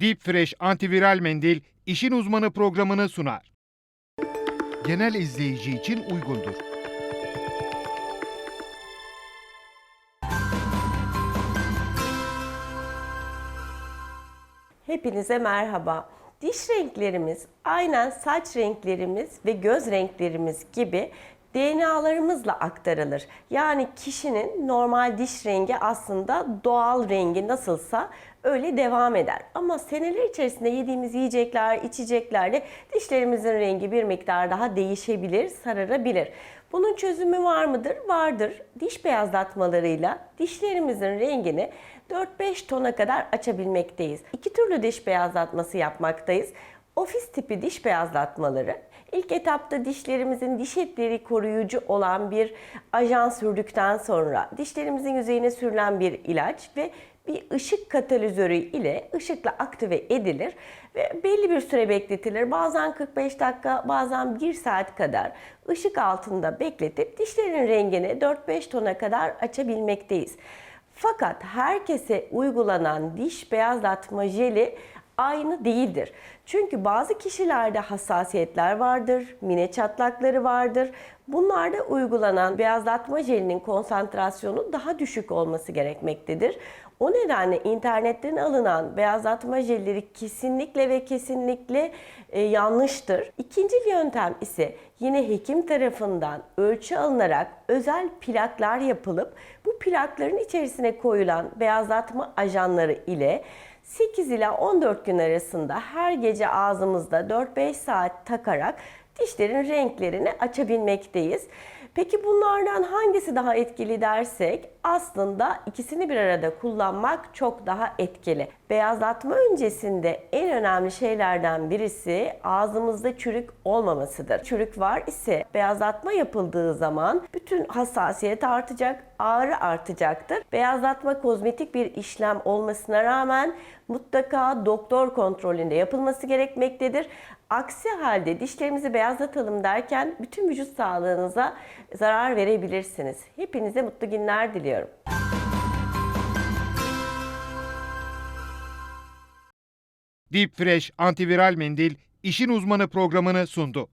Deep Fresh antiviral mendil işin uzmanı programını sunar. Genel izleyici için uygundur. Hepinize merhaba. Diş renklerimiz aynen saç renklerimiz ve göz renklerimiz gibi DNA'larımızla aktarılır. Yani kişinin normal diş rengi aslında doğal rengi nasılsa öyle devam eder. Ama seneler içerisinde yediğimiz yiyecekler, içeceklerle dişlerimizin rengi bir miktar daha değişebilir, sararabilir. Bunun çözümü var mıdır? Vardır. Diş beyazlatmalarıyla dişlerimizin rengini 4-5 tona kadar açabilmekteyiz. İki türlü diş beyazlatması yapmaktayız. Ofis tipi diş beyazlatmaları. İlk etapta dişlerimizin diş etleri koruyucu olan bir ajan sürdükten sonra dişlerimizin yüzeyine sürülen bir ilaç ve bir ışık katalizörü ile ışıkla aktive edilir ve belli bir süre bekletilir. Bazen 45 dakika, bazen 1 saat kadar ışık altında bekletip dişlerin rengini 4-5 tona kadar açabilmekteyiz. Fakat herkese uygulanan diş beyazlatma jeli aynı değildir. Çünkü bazı kişilerde hassasiyetler vardır, mine çatlakları vardır. Bunlarda uygulanan beyazlatma jelinin konsantrasyonu daha düşük olması gerekmektedir. O nedenle internetten alınan beyazlatma jelleri kesinlikle ve kesinlikle e, yanlıştır. İkinci yöntem ise yine hekim tarafından ölçü alınarak özel plaklar yapılıp bu plakların içerisine koyulan beyazlatma ajanları ile 8 ila 14 gün arasında her gece ağzımızda 4-5 saat takarak dişlerin renklerini açabilmekteyiz. Peki bunlardan hangisi daha etkili dersek aslında ikisini bir arada kullanmak çok daha etkili. Beyazlatma öncesinde en önemli şeylerden birisi ağzımızda çürük olmamasıdır. Çürük var ise beyazlatma yapıldığı zaman bütün hassasiyet artacak, ağrı artacaktır. Beyazlatma kozmetik bir işlem olmasına rağmen mutlaka doktor kontrolünde yapılması gerekmektedir. Aksi halde dişlerimizi beyazlatalım derken bütün vücut sağlığınıza zarar verebilirsiniz. Hepinize mutlu günler diliyorum. Deep Fresh antiviral mendil işin uzmanı programını sundu.